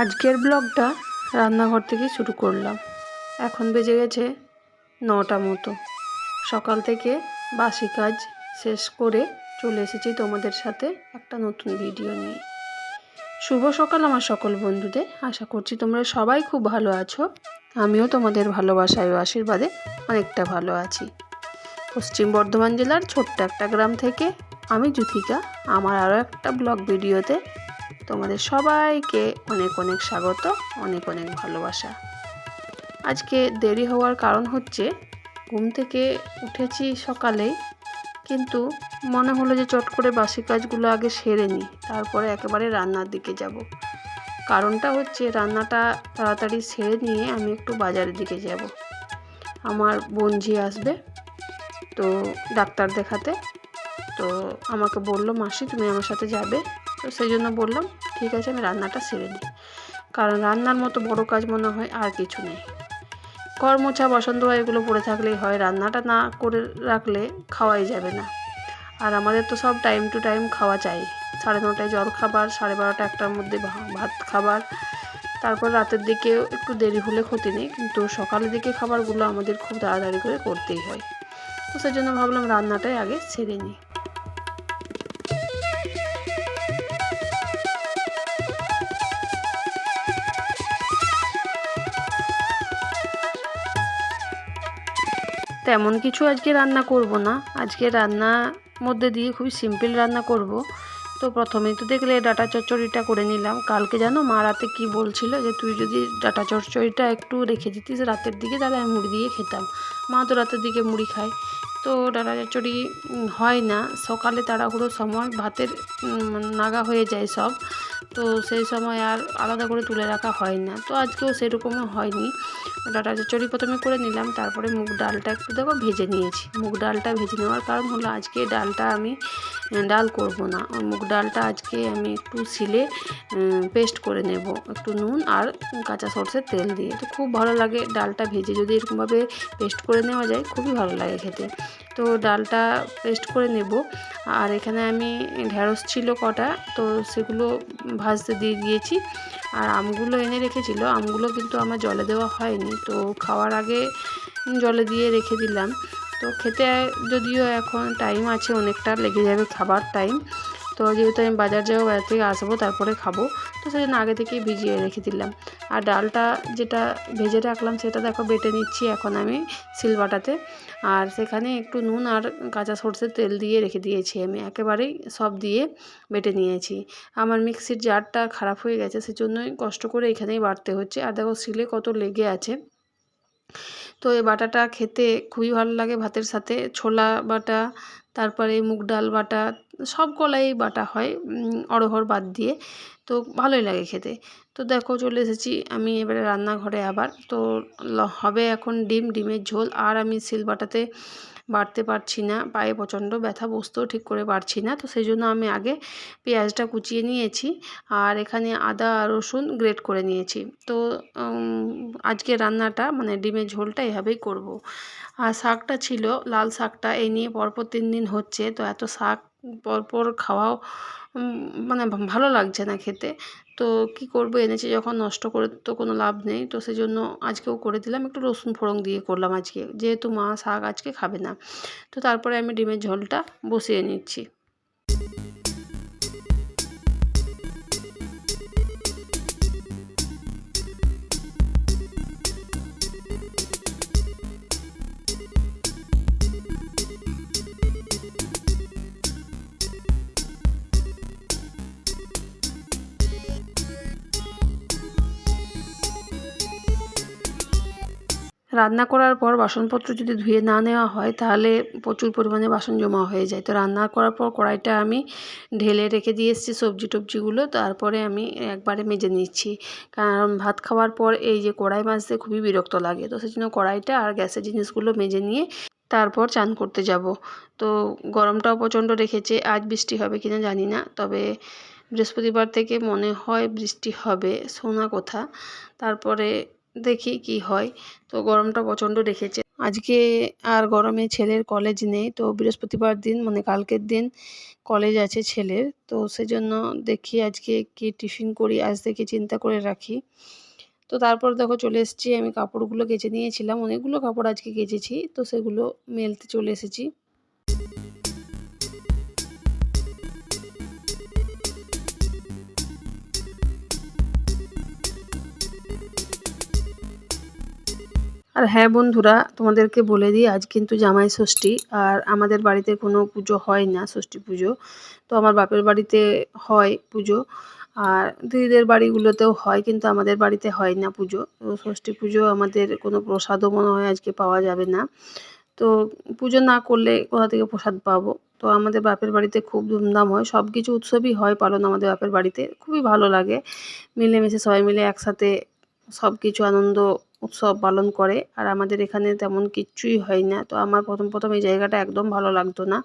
আজকের ব্লগটা রান্নাঘর থেকে শুরু করলাম। এখন বেজে গেছে নটা মতো। সকাল থেকে বাসি কাজ শেষ করে চলে এসেছি তোমাদের সাথে একটা নতুন ভিডিও নিয়ে। শুভ সকাল আমার সকল বন্ধুদের। আশা করছি তোমরা সবাই খুব ভালো আছো। আমিও তোমাদের ভালোবাসায় ও আশীর্বাদে অনেকটা ভালো আছি। পশ্চিম বর্ধমান জেলার ছোট্ট একটা গ্রাম থেকে আমি জুথিকা। আমার আরও একটা ব্লগ ভিডিওতে তোমাদের সবাইকে অনেক অনেক স্বাগত, অনেক অনেক ভালোবাসা। আজকে দেরি হওয়ার কারণ হচ্ছে ঘুম থেকে উঠেছি সকালেই, কিন্তু মনে হলো যে চট করে বাসি কাজগুলো আগে সেরে নিই, তারপরে একেবারে রান্নার দিকে যাব। কারণটা হচ্ছে রান্নাটা তাড়াতাড়ি সেরে নিয়ে আমি একটু বাজারের দিকে যাব। আমার বোনঝি আসবে, তো ডাক্তার দেখাতে, তো আমাকে বলল, মাসি, তুমি আমার সাথে যাবে? তো সেই জন্য বললাম, ঠিক আছে, আমি রান্নাটা সেরে নিই। কারণ রান্নার মতো বড় কাজ মনে হয় আর কিছু নেই। ঘর মোছা বসন্ত হয় এগুলো পড়ে থাকলেই হয়, রান্নাটা না করে রাখলে খাওয়াই যাবে না। আর আমাদের তো সব টাইম টু টাইম খাওয়া চাই। সাড়ে নটায় জল খাবার, সাড়ে বারোটা একটার মধ্যে ভাত খাবার। তারপর রাতের দিকেও একটু দেরি হলে ক্ষতি নেই, কিন্তু সকালের দিকে খাবারগুলো আমাদের খুব তাড়াতাড়ি করে করতেই হয়। তো সেই জন্য ভাবলাম রান্নাটাই আগে সেরে নিই। তেমন কিছু আজকে রান্না করব না। আজকে রান্না মধ্যে দিয়ে খুবই সিম্পল রান্না করব। তো প্রথমেই তো দেখলে ডাটা চচ্চড়িটা করে নিলাম। কালকে জানো মা রাতে কী বলছিল যে, তুই যদি ডাটা চচ্চড়িটা একটু রেখে দিতিস রাতের দিকে, তাহলে আমি মুড়ি দিয়ে খেতাম। মা তো রাতের দিকে মুড়ি খায়। তো ডাটা চচ্চড়ি হয় না। সকালে তাড়াহুড়ো সময় ভাতের নাগা হয়ে যায় সব। তো সেই সময় আর আলাদা করে তুলে রাখা হয় না। তো আজকেও সেরকমও হয়নি। ডাটা চচ্চড়ি প্রথমে করে নিলাম, তারপরে মুগ ডালটা একটু দেখো ভেজে নিয়েছি। মুগ ডালটা ভেজে নেওয়ার কারণ হলো আজকে ডালটা আমি ডাল করব না। মুগ ডালটা আজকে আমি একটু সিলে পেস্ট করে নেব। একটু নুন আর কাঁচা সরষের তেল দিয়ে। তো খুব ভালো লাগে ডালটা ভেজে। যদি এরকমভাবে পেস্ট করে নেওয়া যায়, খুবই ভালো লাগে খেতে। তো ডালটা পেস্ট করে নেব। আর এখানে আমি ঢ্যাঁড়স ছিল কটা, তো সেগুলো ভাজতে দিয়ে দিয়েছি। আর আমগুলো এনে রেখেছিল, আমগুলো কিন্তু আমার জলে দেওয়া হয়নি। তো খাওয়ার আগে জলে দিয়ে রেখে দিলাম। তো খেতে যদিও এখন টাইম আছে, অনেকটা লেগে যাবে খাবার টাইম তো যেহেতু আমি বাজার যাব, বাজার থেকে আসব, তারপরে খাব। তো সেজন্য আগে থেকেই ভিজিয়ে রেখে দিলাম। আর ডালটা যেটা ভেজে রাখলাম সেটা দেখো বেটে নিচ্ছি এখন আমি সিলবাটাতে আর সেখানে একটু নুন আর কাঁচা সর্ষের তেল দিয়ে রেখে দিয়েছি আমি। একেবারেই সব দিয়ে বেটে নিয়েছি। আমার মিক্সির জারটা খারাপ হয়ে গেছে, সেজন্যই কষ্ট করে এখানেই বাড়তে হচ্ছে। আর দেখো শিলে কত লেগে আছে। তো এই বাটাটা খেতে খুবই ভালো লাগে ভাতের সাথে। ছোলা বাটা তারপরে মুগ ডাল বাটা, সব কলাই বাটা হয় অড়হর বাদ দিয়ে। তো ভালোই লাগে খেতে। তো দেখো চলে এসেছি আমি এবারে রান্নাঘরে আবার। তো হবে এখন ডিম, ডিমের ঝোল। আর আমি শিল বাটাতে বাড়তে পারছি না, পায়ে প্রচণ্ড ব্যথা, বসতেও ঠিক করে পারছি না। তো সেই জন্য আমি আগে পেঁয়াজটা কুচিয়ে নিয়েছি আর এখানে আদা, রসুন গ্রেট করে নিয়েছি। তো আজকে রান্নাটা মানে ডিমের ঝোলটা এভাবেই করব। আর শাকটা ছিল, লাল শাকটা, এই নিয়ে পরপর তিন দিন হচ্ছে। তো এত শাক পরপর খাওয়াও মানে ভালো লাগছে না খেতে। তো কি করব? এনেছি যখন নষ্ট করে তো কোনো লাভ নেই। তো সেই জন্য আজকেও করে দিলাম। একটু রসুন ফোড়ন দিয়ে করলাম আজকে। যেহেতু মা শাক আজকে খাবে না। তো তারপরে আমি ডিমের ঝোলটা বসিয়ে নিচ্ছি। রান্না করার পর বাসনপত্র যদি ধুয়ে না নেওয়া হয়, তাহলে প্রচুর পরিমাণে বাসন জমা হয়ে যায়। তো রান্না করার পর কড়াইটা আমি ঢেলে রেখে দিয়ে এসেছি সবজি টবজিগুলো। তারপরে আমি একবারে মেজে নিচ্ছি। কারণ ভাত খাওয়ার পর এই যে কড়াই মাজতে খুবই বিরক্ত লাগে। তো সেই জন্য কড়াইটা আর গ্যাসের জিনিসগুলো মেজে নিয়ে তারপর চান করতে যাব। তো গরমটাও প্রচণ্ড রেখেছে। আজ বৃষ্টি হবে কিনা জানি না। তবে বৃহস্পতিবার থেকে মনে হয় বৃষ্টি হবে। শোনা কথা? তারপরে দেখি কি হয়। তো গরমটা প্রচণ্ড রেখেছে আজকে আর গরমে ছেলের কলেজ নেই, তো বৃহস্পতিবার দিন মানে কালকের দিন কলেজ আছে ছেলের। তো সেজন্য দেখি আজকে কি টিফিন করি, আজ থেকে চিন্তা করে রাখি। তো তারপর দেখো চলে এসেছি, আমি কাপড়গুলো কেচে নিয়েছিলাম। অনেকগুলো কাপড় আজকে কেচেছি, তো সেগুলো মেলতে চলে এসেছি। আর হ্যাঁ বন্ধুরা, তোমাদেরকে বলে দিই, আজ কিন্তু জামাই ষষ্ঠী আর আমাদের বাড়িতে কোনো পুজো হয় না ষষ্ঠী পুজো। তো আমার বাপের বাড়িতে হয় পুজো আর দিদিদের বাড়িগুলোতেও হয় কিন্তু আমাদের বাড়িতে হয় না পুজো। তো ষষ্ঠী পুজো আমাদের কোনো প্রসাদও মনে হয় আজকে পাওয়া যাবে না। তো পুজো না করলে কোথা থেকে প্রসাদ পাবো? তো আমাদের বাপের বাড়িতে খুব ধুমধাম হয়, সব কিছু উৎসবই হয় পালন আমাদের বাপের বাড়িতে, খুবই ভালো লাগে। মিলেমিশে সবাই মিলে একসাথে সব কিছু আনন্দ উৎসব পালন করে। আর আমাদের এখানে তেমন কিচ্ছুই হয় না। তো আমার প্রথম প্রথম এই জায়গাটা একদম ভালো লাগতো না।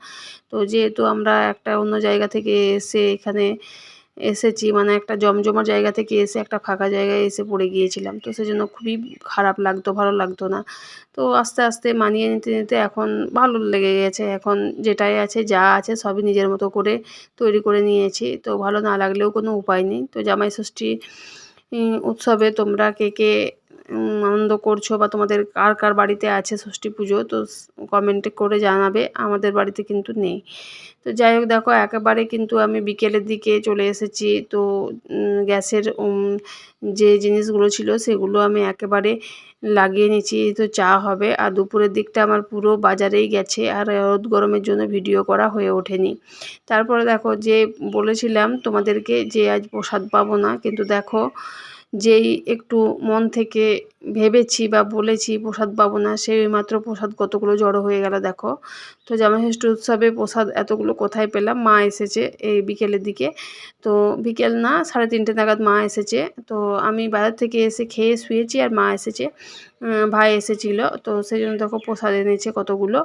তো যেহেতু আমরা একটা অন্য জায়গা থেকে এসে এখানে এসেছি মানে একটা জমজমার জায়গা থেকে এসে একটা ফাঁকা জায়গায় এসে পড়ে গিয়েছিলাম। তো সেজন্য খুবই খারাপ লাগতো, ভালো লাগতো না। তো আস্তে আস্তে মানিয়ে নিতে নিতে এখন ভালো লেগে গেছে। এখন যেটাই আছে, যা আছে সবই নিজের মতো করে তৈরি করে নিয়েছি। তো ভালো না লাগলেও কোনো উপায় নেই। তো জামাই ষষ্ঠী উৎসবে তোমরা কে কে আনন্দ করছ বা তোমাদের কার কার বাড়িতে আছে ষষ্ঠী পুজো, তো কমেন্টে করে জানাবে, আমাদের বাড়িতে কিন্তু নেই। তো যাই হোক, দেখো, একেবারে কিন্তু আমি বিকেলের দিকে চলে এসেছি, তো গ্যাসের যে জিনিসগুলো ছিল সেগুলো আমি একেবারে লাগিয়ে নিচ্ছি তো চা হবে। আর দুপুরের দিকটা আমার পুরো বাজারেই গেছে, আর রোদ গরমের জন্য ভিডিও করা হয়ে ওঠেনি। তারপরে দেখো, যে বলেছিলাম তোমাদেরকে যে আজ প্রসাদ পাবো না, কিন্তু দেখো যেই একটু মন থেকে ভেবেছি বা বলেছি, প্রসাদ পাবো না। সেই মাত্র প্রসাদ কতগুলো জড়ো হয়ে গেল দেখো। তো জামাইষষ্ঠী উৎসবে প্রসাদ এতগুলো কোথায় পেলাম? মা এসেছে এই বিকেলের দিকে। তো বিকেল না, সাড়ে তিনটে নাগাদ মা এসেছে। তো আমি বাজার থেকে এসে খেয়ে শুয়েছি আর মা এসেছে। ভাই এসেছিল। তো সেই জন্য দেখো প্রসাদ এনেছে কতগুলো।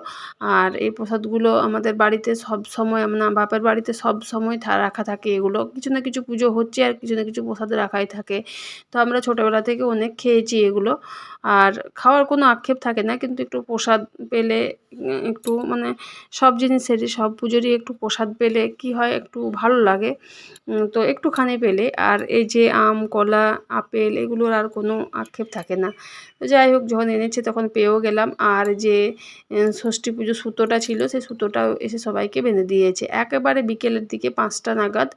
আর এই প্রসাদগুলো আমাদের বাড়িতে সব সময় না বাপের বাড়িতে সব সময় থা, রাখা থাকে এগুলো। কিছু না কিছু পুজো হচ্ছে আর কিছু না কিছু প্রসাদ রাখাই থাকে। তো আমরা ছোটোবেলা থেকে অনেক খেয়েছি এগুলো। এগুলো আর খাওয়ার কোনো আক্ষেপ থাকে না, কিন্তু একটু প্রসাদ পেলে, একটু মানে সব জিনিসেরই, সব পুজোরই একটু প্রসাদ পেলে কি হয়, একটু ভালো লাগে। তো একটুখানি পেলে। আর এই যে আম, কলা, আপেল এগুলোর আর কোনো আক্ষেপ থাকে না। যাই হোক, যখন এনেছে তখন পেয়েও গেলাম। আর যে ষষ্ঠী পুজো সুতোটা ছিল, সেই সুতোটাও এসে সবাইকে বেঁধে দিয়েছে। একেবারে বিকেলের দিকে পাঁচটা নাগাদ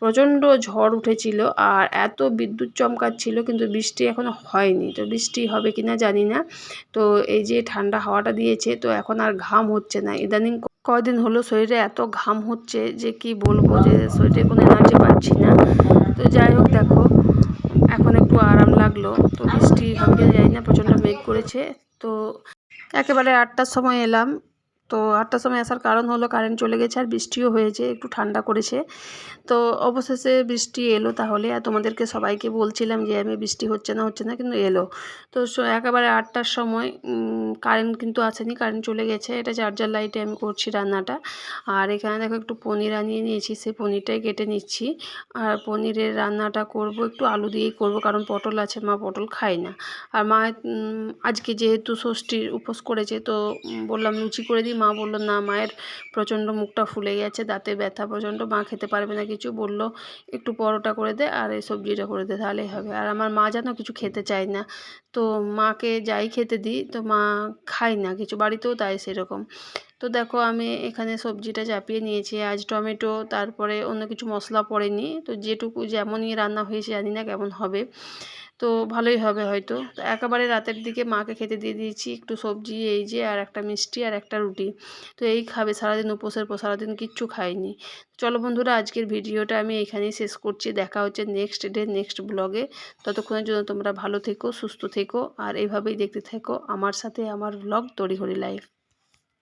প্রচণ্ড ঝড় উঠেছিল। আর এত বিদ্যুৎ চমকাচ্ছিল, কিন্তু বৃষ্টি এখনও হয়নি। তো বৃষ্টি হবে কি না জানি না। তো এই যে ঠান্ডা হাওয়াটা দিয়েছে, তো এখন আর ঘাম হচ্ছে না। ইদানিং কয়দিন হলো শরীরে এত ঘাম হচ্ছে যে কি বলব যে শরীরে কোনো এনার্জি পাচ্ছি না। তো যাই হোক দেখো, এখন একটু আরাম লাগল। তো বৃষ্টি হবে যাই না, প্রচণ্ড মেঘ করেছে। তো একেবারে আটটার সময় এলাম। তো আটটার সময় আসার কারণ হলো কারেন্ট চলে গেছে আর বৃষ্টিও হয়েছে, একটু ঠান্ডা করেছে। তো অবশেষে বৃষ্টি এলো তাহলে, আর তোমাদেরকে সবাইকে বলছিলাম যে আমি বৃষ্টি হচ্ছে না হচ্ছে না, কিন্তু এলো। তো একেবারে আটটার সময় কারেন্ট কিন্তু আসেনি কারেন্ট চলে গেছে। এটা চার্জার লাইটে আমি করছি রান্নাটা। আর এখানে দেখো একটু পনির আনিয়ে নিয়েছি, সেই পনিরটাই কেটে নিচ্ছি। আর পনিরের রান্নাটা করব, একটু আলু দিয়েই করব, কারণ পটল আছে, মা পটল খায় না। আর মা আজকে যেহেতু ষষ্ঠীর উপোস করেছে, তো বললাম লুচি করে দিই মা বলল, না, মায়ের প্রচণ্ড মুখটা ফুলে গেছে, দাঁতে ব্যথা প্রচণ্ড, মা খেতে পারবে না কিছু। বলল, একটু পরোটা করে দে আর এই সবজিটা করে দে, তাহলেই হবে। আর আমার মা যেন কিছু খেতে চায় না। তো মাকে যাই খেতে দিই, তো মা খায় না কিছু, বাড়িতেও তাই সেরকম। তো দেখো, আমি এখানে সবজিটা চাপিয়ে নিয়েছি, আজ টমেটো, তারপরে অন্য কিছু মশলা পড়েনি। তো যেটুকু, যেমনই রান্না হয়েছে, জানি না কেমন হবে। তো ভালোই হবে হয়তো। তো একেবারে রাতের দিকে মাকে খেতে দিয়ে দিয়েছি একটু সবজি, এই যে, আর একটা মিষ্টি, আর একটা রুটি। তো এই খাবে, সারাদিন উপোসের পর সারাদিন কিচ্ছু খাইনি চলো বন্ধুরা, আজকের ভিডিওটা আমি এখানেই শেষ করছি। দেখা হচ্ছে নেক্সট ডে নেক্সট ব্লগে ততক্ষণের জন্য তোমরা ভালো থেকো, সুস্থ থেকো, আর এইভাবেই দেখতে থেকো আমার সাথে আমার ব্লগ তড়িঘড়ি লাইফ